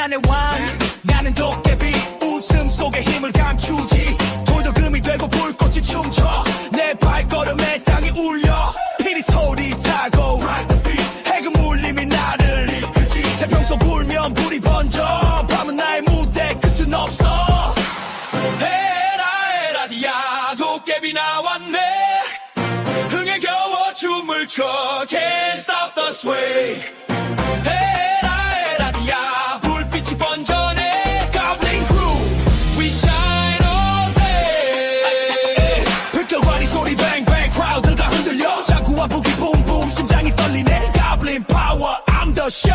장난의 왕 나는 도깨비. 웃음 속에 힘을 감추지. 돌더금이 되고 불꽃이 춤춰. 내 발걸음에 땅이 울려. 피리 소리 타고 해금 울림이 나를 이끄지. 태평소 불면 불이 번져. 밤은 나의 무대 끝은 없어. 에라 에라 디야. 도깨비 나왔네. 흥에 겨워 춤을 춰. Can't stop the sway. 쇼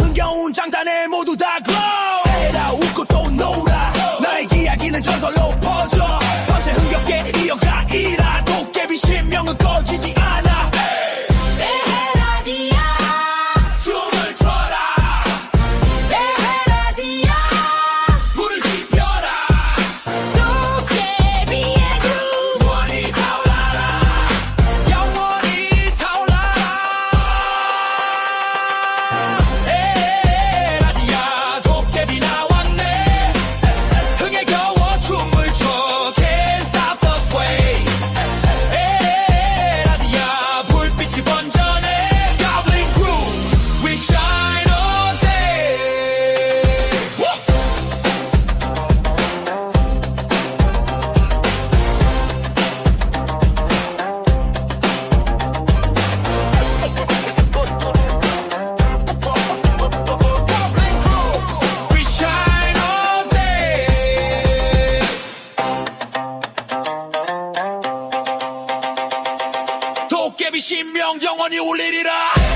흥겨운 장단에 모두 다 glow. 해라 웃고 또 놀아. 나의 이야기는 전설로 퍼져. 밤새 흥겹게 이어가 이라. 도깨비 신명은 꺼지지 제비 신명 영원히 울리리라.